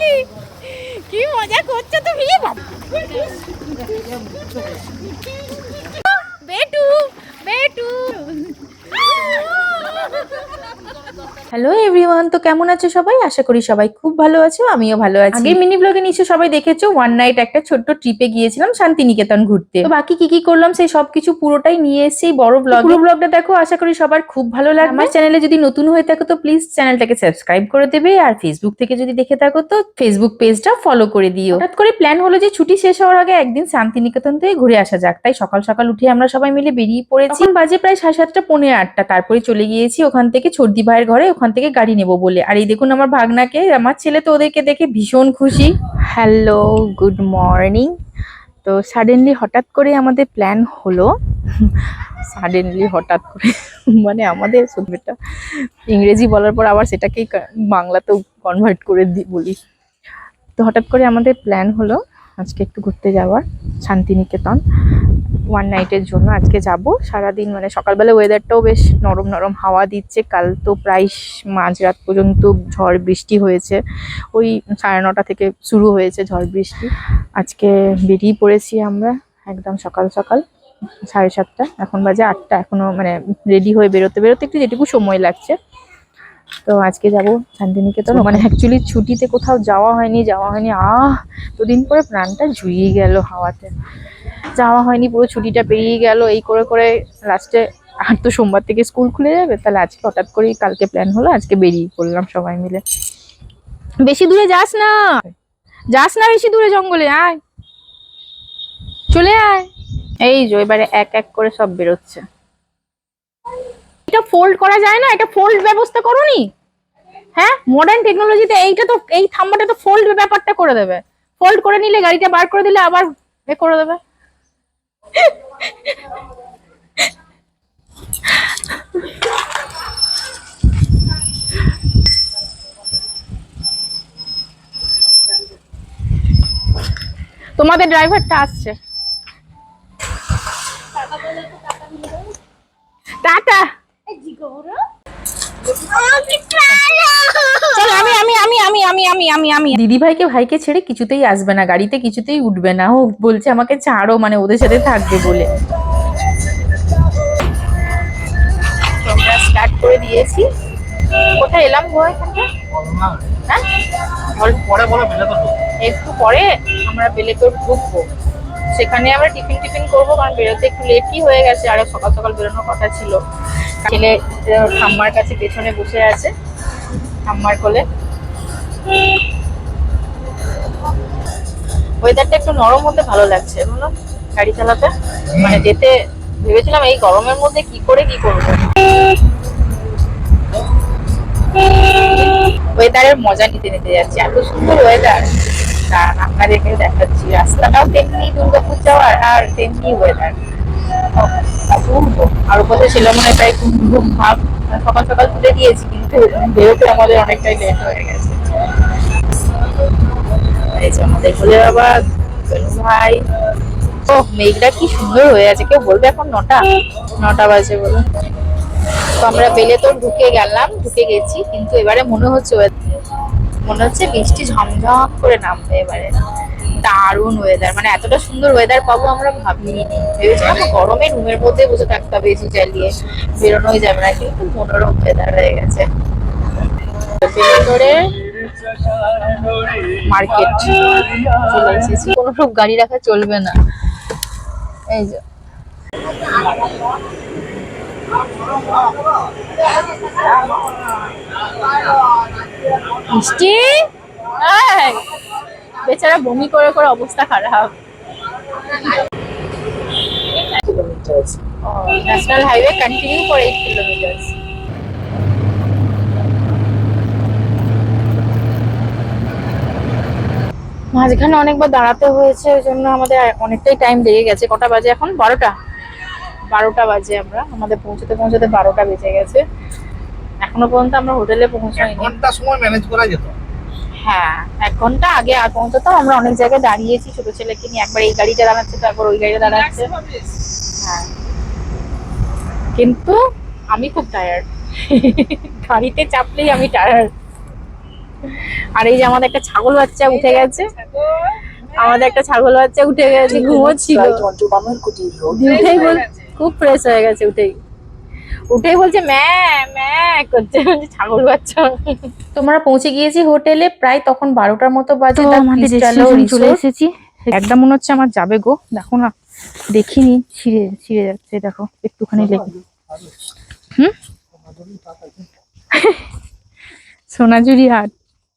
দেখিনি কি মজা করছ তুমি? বেটু বেটু হ্যালো এভরিওয়ান তো কেমন আছো সবাই? আশা করি সবাই খুব ভালো আছো আমিও ভালো আছি। আগের মিনি ব্লগে নিশ্চয় সবাই দেখেছ ওয়ান নাইট একটা ছোট্ট ট্রিপে গিয়েছিলাম শান্তিনিকেতন ঘুরতে। তো বাকি কি কি করলাম সেই সবকিছু পুরোটাই নিয়ে এসেছি বড় ব্লগ পুরো ব্লগটা দেখো আশা করি সবার খুব ভালো লাগবে। আমার চ্যানেলে যদি নতুন হয়ে থাকো তো প্লিজ চ্যানেলটাকে সাবস্ক্রাইব করে দেবে আর ফেসবুক থেকে যদি দেখে থাকো তো ফেসবুক পেজটা ফলো করে দিও। হঠাৎ করে প্ল্যান হলো যে ছুটি শেষ হওয়ার আগে একদিন শান্তিনিকেতন থেকে ঘুরে আসা যাক। তাই সকাল সকাল উঠে আমরা সবাই মিলে বেরিয়ে পড়েছি। বাজে প্রায় সাড়ে সাতটা পনেরো আটটা। তারপরে চলে গিয়েছি ওখান থেকে ছর্দি ভাইয়ের ঘরে ওখান থেকে গাড়ি নেব বলে। আর এই দেখুন আমার ভাগনাকে, আমার ছেলে তো ওদেরকে দেখে ভীষণ খুশি। হ্যালো গুড মর্নিং তো সাডেনলি হঠাৎ করে আমাদের প্ল্যান হলো। সাডেনলি হঠাৎ করে মানে আমাদের সত্যিটা ইংরেজি বলার পর আবার সেটাকেই বাংলাতেও কনভার্ট করে দি বলি। তো হঠাৎ করে আমাদের প্ল্যান হলো আজকে একটু ঘুরতে যাওয়ার, শান্তিনিকেতন। ওয়ান নাইটের জন্য আজকে যাব। সারাদিন মানে সকালবেলা ওয়েদারটাও বেশ নরম নরম, হাওয়া দিচ্ছে। কাল তো প্রায় মাঝরাত পর্যন্ত ঝড় বৃষ্টি হয়েছে। ওই সাড়ে নটা থেকে শুরু হয়েছে ঝড় বৃষ্টি। আজকে বেরিয়ে পড়েছি আমরা একদম সকাল সকাল, সাড়ে সাতটা। এখন বাজে আটটা। এখনও মানে রেডি হয়ে বেরোতে বেরোতে একটু যেটুকু সময় লাগছে। তো আজকে যাব শান্তিনিকেতন। মানে অ্যাকচুয়ালি ছুটিতে কোথাও যাওয়া হয়নি যাওয়া হয়নি। আহ দুদিন পরে প্রাণটা জুড়িয়ে গেল হাওয়াতে। যাওয়া হয়নি পুরো ছুটিটা পেরিয়ে গেল। এই করে করে লাস্টে আর তো সোমবার থেকে স্কুল খুলে যাবে তাহলে আজকে হঠাৎ করেই কালকে প্ল্যান হলো আজকে বেরিয়ে পড়লাম সবাই মিলে। বেশি দূরে যাস না। যাস না বেশি দূরে জঙ্গলে আয়। চলে আয়। এই যে এবারে এক এক করে সব বেরোচ্ছে। এটা ফোল্ড করা যায় না, এটা ফোল্ড ব্যবস্থা করোনি? হ্যাঁ মডার্ন টেকনোলজিতে এইটা তো, এই থাম্বাটা তো ফোল্ড ব্যাপারটা করে দেবে। ফোল্ড করে নিলে গাড়িটা বার করে দিলে আবার এ করে দেবে। তোমাদের ড্রাইভারটা আসছে। টাটা। আমি আমি আমি আমি আমি আমি আমি আমি। দিদি ভাইকে ভাইকে ছেড়ে কিছুতেই আসবে না গাড়িতে কিছুতেই উঠবে না। ও বলছে আমাকে ছাড়ো মানে ওদের সাথে থাকবে বলে। আমরা স্টার্ট করে দিয়েছি। কোথায় এলাম গো এখানটা? হ্যাঁ? পরে বলো একটু পরে আমরা বেলেতোর ঢুকবো। সেখানে আমরা টিফিন টিফিন করব কারণ বেরোতে একটু লেটই হয়ে গেছে আর সকাল সকাল বেরোনোর কথা ছিল। ছেলে ঠাম্মার কাছে পেছনে বসে আছে ঠাম্মার কোলে। ওয়েদারটা একটু নরম হতে ভালো লাগছে বলো? গাড়ি চালাতে? মানে যেতে ভেবেছিলাম এই গরমের মধ্যে কি করে কি করব। ওয়েদারের মজা নিতে নিতে যাচ্ছি এত সুন্দর ওয়েদার দেখাচ্ছি, রাস্তাটাও তেমনি আর আর ছিল মনে প্রায় ভাব। মানে সকাল সকাল তুলে দিয়েছি, কিন্তু বেরোতে আমাদের অনেকটাই লেট হয়ে গেছে। আমাদের বাবা ভাই। ও মেঘটা কি সুন্দর হয়ে আছে। কেউ বলবে এখন নটা? নটা বাজে বলে তো আমরা বেলে তো ঢুকে গেলাম, ঢুকে গেছি, কিন্তু এবারে মনে হচ্ছে মনে হচ্ছে বৃষ্টি ঝমঝম করে নামবে এবারে। দারুণ ওয়েদার মানে এতটা সুন্দর ওয়েদার পাবো আমরা ভাবিনি। ভেবেছিলাম গরমে রুমের মধ্যে বসে থাকতে হবে এসি চালিয়ে বেরোনোই যাবে না কিন্তু মনোরম ওয়েদার হয়ে গেছে। ভেতরে মার্কেট। চলে এসেছি। কোনো সব গাড়ি রাখা চলবে না। এই যে। মিষ্টি? বেচারা বমি করে করে অবস্থা খারাপ। National highway continue for eight kilometres মাঝখানে অনেকবার দাঁড়াতে হয়েছে ওই জন্য আমাদের অনেকটাই টাইম লেগে গেছে। কটা বাজে এখন? বারোটা। বারোটা বাজে আমরা। আমাদের পৌঁছতে পৌঁছতে বারোটা বেজে গেছে। এখনও পর্যন্ত আমরা হোটেলে পৌঁছাইনি। ঘণ্টা সময় ম্যানেজ করা যেত। হ্যাঁ এক ঘণ্টা আগে আর পৌঁছাতাম আমরা অনেক জায়গায় দাঁড়িয়েছি ছোট ছেলেকে নিয়ে। একবার এই গাড়িটা দাঁড়াচ্ছে তারপর ওই গাড়িটা দাঁড়াচ্ছে। হ্যাঁ। কিন্তু আমি খুব টায়ার্ড গাড়িতে চাপলেই আমি টায়ার্ড আর এই যে আমাদের একটা ছাগল বাচ্চা উঠে গেছে। আমাদের একটা ছাগল বাচ্চা উঠে গেছে ঘুমোচ্ছিল। উঠেই খুব ফ্রেশ হয়ে গেছে উঠেই। উঠেই বলছে ম্যা ম্যা করছে। ছাগল বাচ্চা। তোমরা পৌঁছে গিয়েছি হোটেলে প্রায় তখন বারোটার মতো বাজে চলে এসেছি। একটা মনে হচ্ছে আমার যাবে গো। দেখো না দেখিনি ছিঁড়ে ছিঁড়ে যাচ্ছে দেখো একটুখানি লেগে। হুম? সোনাঝুরি হাট।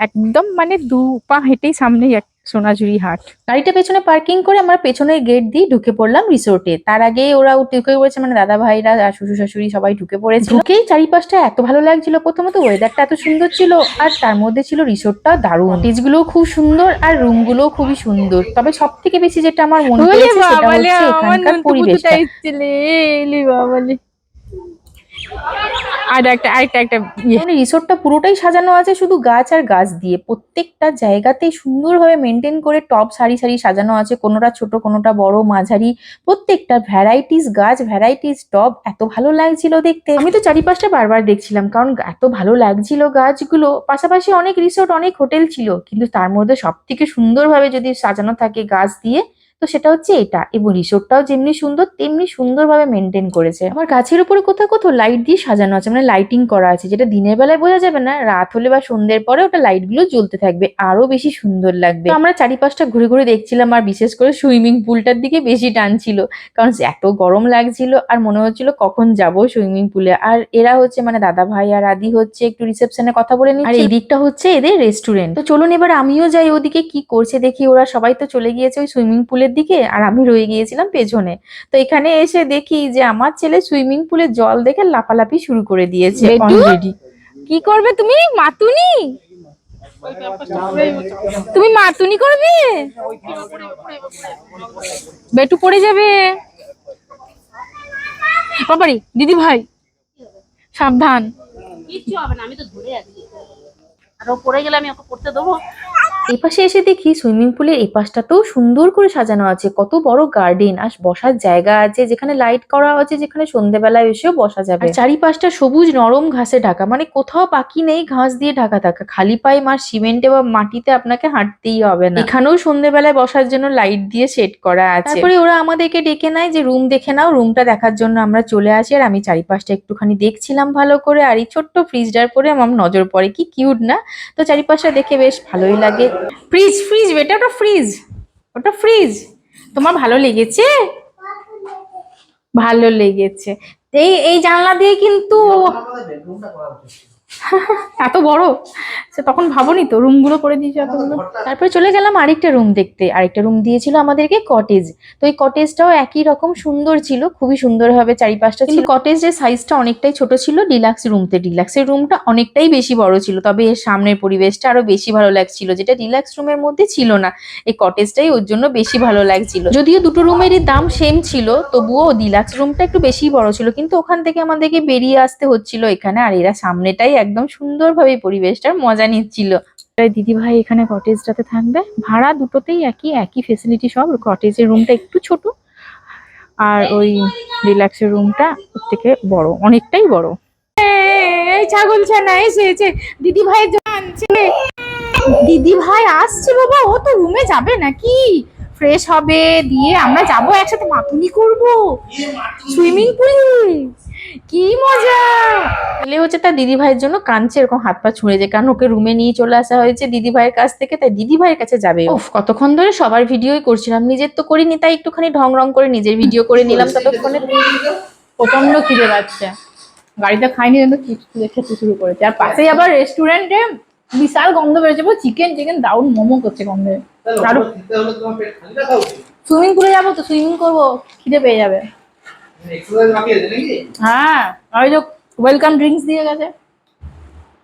একদম মানে দু পা হেঁটেই সামনেই এক সোনাঝুরি হাট। গাড়িটা পেছনে পার্কিং করে আমরা পেছনের গেট দিয়ে ঢুকে পড়লাম রিসোর্টে তার আগে ওরা ঢুকে পড়েছে মানে দাদা ভাইরা আর শ্বশুর শাশুড়ি সবাই ঢুকে পড়েছে ঢুকেই চারিপাশটা এত ভালো লাগছিল প্রথমত ওয়েদারটা এত সুন্দর ছিল আর তার মধ্যে ছিল রিসোর্টটা দারুণ। গুলো খুব সুন্দর আর রুমগুলোও খুবই সুন্দর। তবে সব থেকে বেশি যেটা আমার মনে পড়েছে সেটা হচ্ছে এখানকার পরিবেশটা। আর একটা আরেকটা একটা ইয়ে। এখানে রিসোর্টটা পুরোটাই সাজানো আছে শুধু গাছ আর গাছ দিয়ে। প্রত্যেকটা জায়গাতেই সুন্দরভাবে মেনটেন করে টপ সারি সারি সাজানো আছে। কোনোটা ছোট, কোনোটা বড়, মাঝারি। প্রত্যেকটা ভ্যারাইটিস গাছ ভ্যারাইটিস টব এত ভালো লাগছিল দেখতে। আমি তো চারিপাশটা বারবার দেখছিলাম, কারণ এত ভালো লাগছিল গাছগুলো। পাশাপাশি অনেক রিসোর্ট অনেক হোটেল ছিল। কিন্তু তার মধ্যে সব থেকে সুন্দরভাবে যদি সাজানো থাকে গাছ দিয়ে তো সেটা হচ্ছে এটা। এবং রিসোর্টটাও যেমনি সুন্দর, তেমনি সুন্দরভাবে মেনটেন করেছে। আমার গাছের উপরে কোথাও কোথাও লাইট দিয়ে সাজানো আছে মানে লাইটিং করা আছে, যেটা দিনের বেলায় বোঝা যাবে না, রাত হলে বা সন্ধ্যের পরে ওটা লাইটগুলো জ্বলতে থাকবে আরও বেশি সুন্দর লাগবে। আমরা চারিপাশটা ঘুরে ঘুরে দেখছিলাম, আর বিশেষ করে সুইমিং পুলটার দিকে বেশি টান ছিল, কারণ এত গরম লাগছিল, আর মনে হচ্ছিল কখন যাব সুইমিং পুলে আর এরা হচ্ছে মানে দাদা ভাই আর আদি হচ্ছে, একটু রিসেপশনে কথা বলে নিচ্ছে। আর এই দিকটা হচ্ছে এদের রেস্টুরেন্ট তো চলুন এবার আমিও যাই ওদিকে কি করছে, দেখি ওরা সবাই তো চলে গিয়েছে ওই সুইমিং পুলের দিকে আর আমি রয়ে গিয়েছিলাম পেছনে। তো এখানে এসে দেখি যে আমার ছেলে সুইমিং পুলে জল দেখে লাফালাফি শুরু করে দিয়েছে অলরেডি কি করবে তুমি? মাতুনি? তুমি মাতুনি করবে? বেটু পড়ে যাবে। বাবারি দিদি ভাই সাবধান। কিচ্ছু হবে না আমি তো ধরে আছি। আর ও পড়ে গেলে আমি ওকে পড়তে দেবো। এই পাশে এসে দেখি সুইমিং পুলের এই পাশটাতেও সুন্দর করে সাজানো আছে। কত বড় গার্ডেন। আর বসার জায়গা আছে যেখানে লাইট করা আছে যেখানে সন্ধ্যেবেলায় এসেও বসা যাবে। চারিপাশটা সবুজ নরম ঘাসে ঢাকা। মানে কোথাও বাকি নেই ঘাস দিয়ে ঢাকা থাকা। খালি পায়ে মার সিমেন্টে বা মাটিতে আপনাকে হাঁটতেই হবে না। এখানেও সন্ধ্যেবেলায় বসার জন্য লাইট দিয়ে সেট করা আছে। তারপরে ওরা আমাদেরকে ডেকে নেয় যে রুম দেখে নাও রুমটা দেখার জন্য আমরা চলে আসি। আর আমি চারিপাশটা একটুখানি দেখছিলাম ভালো করে। আর এই ছোট্ট ফ্রিজটার পরে আমার নজর পড়ে। কি কিউট না? তো চারিপাশটা দেখে বেশ ভালোই লাগে। ফ্রিজ ফ্রিজ বেটা ওটা ফ্রিজ ওটা ফ্রিজ তোমার ভালো লেগেছে ভালো লেগেছে এই এই জানলা দিয়ে কিন্তু এত বড়? সে তখন ভাবনি তো রুমগুলো করে দিয়েছে এতগুলো। তারপরে চলে গেলাম আরেকটা রুম দেখতে। আরেকটা রুম দিয়েছিল আমাদেরকে কটেজ তো এই কটেজটাও একই রকম সুন্দর ছিল খুবই সুন্দরভাবে চারিপাশটা ছিল। কটেজের সাইজটা অনেকটাই ছোট ছিল ডিলাক্স রুমতে ডিলাক্সের রুমটা অনেকটাই বেশি বড় ছিল তবে এর সামনের পরিবেশটা আরও বেশি ভালো লাগছিল যেটা ডিলাক্স রুমের মধ্যে ছিল না। এই কটেজটাই ওর জন্য বেশি ভালো লাগছিল। যদিও দুটো রুমেরই দাম সেম ছিল তবুও ডিলাক্স রুমটা একটু বেশি বড় ছিল। কিন্তু ওখান থেকে আমাদেরকে বেরিয়ে আসতে হচ্ছিল এখানে আর এরা সামনেটাই একদম সুন্দরভাবে পরিবেশটার মজা নিচ্ছিল। দিদি ভাই এখানে কটেজটাতে থাকবে। ভাড়া দুটোতেই একই একই ফেসিলিটি সব। কটেজের রুমটা একটু ছোট। আর ওই রিল্যাক্সের রুমটা ওর থেকে বড় অনেকটাই বড়। এই ছাগল ছানা এসেছে। দিদি ভাই জানছে দিদি ভাই আসছে বাবা ও তো রুমে যাবে নাকি? ফ্রেশ হবে দিয়ে আমরা যাব একসাথে মাতুনি করব। সুইমিং পুলে কি মজা? ছেলে হচ্ছে তার দিদি ভাইয়ের জন্য কাঁদছে এরকম হাত পা ছুঁড়ে যে কারণ ওকে রুমে নিয়ে চলে আসা হয়েছে দিদি ভাইয়ের কাছ থেকে তাই দিদি ভাইয়ের কাছে যাবে ও। কতক্ষণ ধরে সবার ভিডিওই করছিলাম নিজের তো করিনি তাই একটুখানি ঢং রং করে নিজের ভিডিও করে নিলাম ততক্ষণে। প্রচণ্ড খিদে পাচ্ছে। গাড়িতে খাইনি কিন্তু খেতে শুরু করেছে। আর পাশেই আবার রেস্টুরেন্টে বিশাল গন্ধ বেরোচ্ছে চিকেন চিকেন দারুণ মোমো করছে গন্ধে। সুইমিং পুলে যাব তো সুইমিং করব খিদে পেয়ে যাবে এক্সারসাইজ বাকি আছে নাকি হ্যাঁ ওই যে ওয়েলকাম ড্রিঙ্কস দিয়ে গেছে।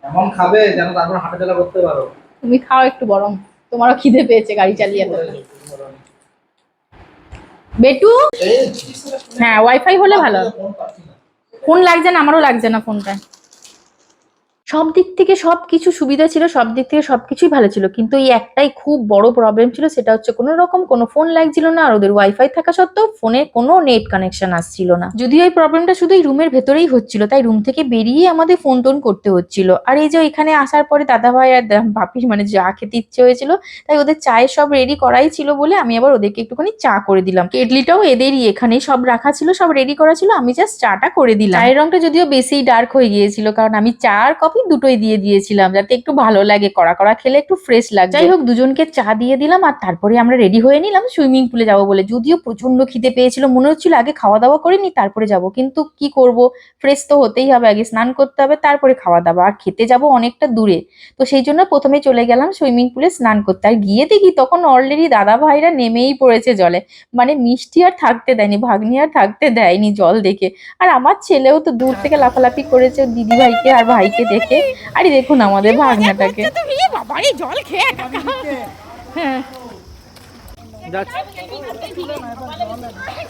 এমন খাবে যেন তারপর হাঁটা করতে পারো। তুমি খাও একটু বরং তোমারও খিদে পেয়েছে গাড়ি চালিয়ে বেটু? হ্যাঁ ওয়াইফাই হলে ভালো। ফোন লাগছে না আমারও লাগছে না ফোনটা সব দিক থেকে সব কিছু সুবিধা ছিল, সব দিক থেকে সব কিছুই ভালো ছিল। কিন্তু এই একটাই খুব বড় প্রবলেম ছিল, সেটা হচ্ছে কোনো রকম কোনো ফোন লাগছিল না, আর ওদের ওয়াইফাই থাকা সত্ত্বেও ফোনে কোনো নেট কানেকশন আসছিল না। যদিও এই প্রবলেমটা শুধু এই রুমের ভেতরেই হচ্ছিল, তাই রুম থেকে বেরিয়ে আমাদের ফোন টোন করতে হচ্ছিল। আর এই যে এখানে আসার পরে দাদা ভাই আর বাপি মানে যা খেতে ইচ্ছে হয়েছিল, তাই ওদের চায়ের সব রেডি করাই ছিল বলে আমি আবার ওদেরকে একটুখানি চা করে দিলাম। কেটলিটাও এদেরই, এখানেই সব রাখা ছিল, সব রেডি করা ছিল, আমি জাস্ট চাটা করে দিলাম। চায়ের রংটা যদিও বেশি ডার্ক হয়ে গিয়েছিল, কারণ আমি চা আর কফি দুটোই দিয়ে দিয়েছিলাম, যাতে একটু ভালো লাগে কড়া কড়া খেলে একটু ফ্রেশ লাগে। যাই হোক, দুজনকে চা দিয়ে দিলাম আর তারপরে আমরা রেডি হয়ে নিলাম সুইমিং পুলে যাব বলে। যদিও প্রচণ্ড খিদে পেয়েছিল, মনে হচ্ছিল আগে খাওয়া দাওয়া করে নি তারপরে যাব। কিন্তু কি করব? ফ্রেশ তো হতেই হবে, আগে স্নান করতে হবে, তারপরে খাওয়া দাওয়া। আর খেতে যাব অনেকটা দূরে। তো সেই জন্য প্রথমে চলে গেলাম সুইমিং পুলে স্নান করতে। আর গিয়ে দেখি তখন অলরেডি দাদা ভাইরা নেমেই পড়েছে জলে। মানে মিষ্টি আর থাকতে দেয়নি, ভাগ্নি আর থাকতে দেয়নি জল দেখে। আর আমার ছেলেও তো দূর থেকে লাফালাফি করেছে দিদি ভাইকে আর ভাইকে দেখে। আরে দেখুন আমাদের ভাগনাটাকে। যাচ্ছি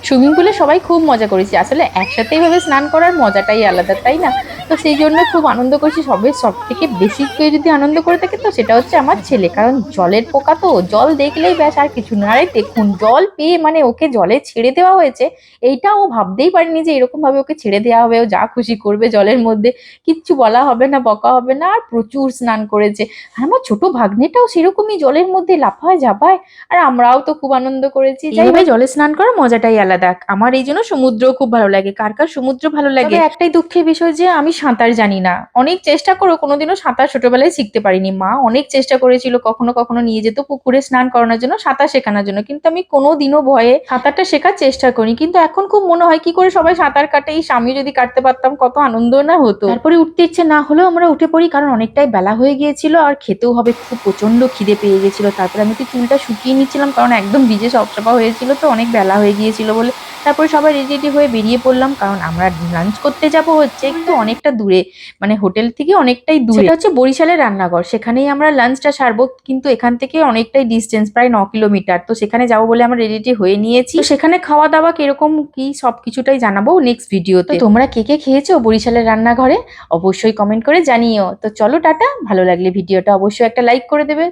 সুইমিং পুলে সবাই খুব মজা করেছি। আসলে একসাথে এইভাবে স্নান করার মজাটাই আলাদা, তাই না? তো সেই জন্য খুব আনন্দ করেছি সবে। সব থেকে বেশি কেউ যদি আনন্দ করে থাকে তো সেটা হচ্ছে আমার ছেলে। কারণ জলের পোকা তো, জল দেখলেই ব্যাস আর কিছু না। আরে দেখুন, জল পেয়ে মানে ওকে জলে ছেড়ে দেওয়া হয়েছে। এইটা ও ভাবতেই পারেনি যে এরকম ভাবে ওকে ছেড়ে দেওয়া হবে। ও যা খুশি করবে জলের মধ্যে। কিচ্ছু বলা হবে না, বকা হবে না। আর প্রচুর স্নান করেছে। আর আমার ছোট ভাগ্নেটাও সেরকমই জলের মধ্যে লাফায় ঝাপায় আর আমরাও তো খুব আনন্দ করেছি। হোক, জলে স্নান করার মজাটাই আলাদা। আমার এই জন্য সমুদ্র খুব ভালো লাগে। কার কার সমুদ্র ভালো লাগে? একটাই দুঃখের বিষয় যে আমি সাঁতার জানি না। অনেক চেষ্টা করো কোনোদিনও সাঁতার ছোটবেলায় শিখতে পারিনি। মা অনেক চেষ্টা করেছিল কখনো কখনো নিয়ে যেত পুকুরে স্নান করানোর জন্য সাঁতার শেখানোর জন্য। কিন্তু আমি কোনোদিনও ভয়ে সাঁতারটা শেখার চেষ্টা করি কিন্তু এখন খুব মনে হয় কি করে সবাই সাঁতার কাটে? এই স্বামী যদি কাটতে পারতাম কত আনন্দ না হতো। তারপরে উঠতে ইচ্ছে না হলেও আমরা উঠে পড়ি কারণ অনেকটাই বেলা হয়ে গিয়েছিল। আর খেতেও হবে খুব প্রচণ্ড খিদে পেয়ে গেছিল। তারপরে আমি একটু চুলটা শুকিয়ে নিচ্ছিলাম কারণ একদম ভিজে সপসপা হয়েছিল তো, অনেক বেলা হয়ে গিয়েছিল বলে। তারপরে সবাই রেডি রেডি হয়ে বেরিয়ে পড়লাম, কারণ আমরা লাঞ্চ করতে যাব হচ্ছে একটু অনেকটা দূরে মানে হোটেল থেকে অনেকটাই দূরে। হচ্ছে বরিশালের রান্নাঘর, সেখানেই আমরা লাঞ্চটা সারবো, কিন্তু এখান থেকে অনেকটাই ডিস্টেন্স প্রায় ন কিলোমিটার। তো সেখানে যাব বলে আমরা রেডি রেডি হয়ে নিয়েছি। সেখানে খাওয়া দাওয়া কীরকম, কি সব কিছুটাই জানাব নেক্সট ভিডিওতে তোমরা কে কে খেয়েছো বরিশালের রান্নাঘরে? অবশ্যই কমেন্ট করে জানিও। তো চলো টাটা, ভালো লাগলে ভিডিওটা অবশ্যই একটা লাইক করে দেবে।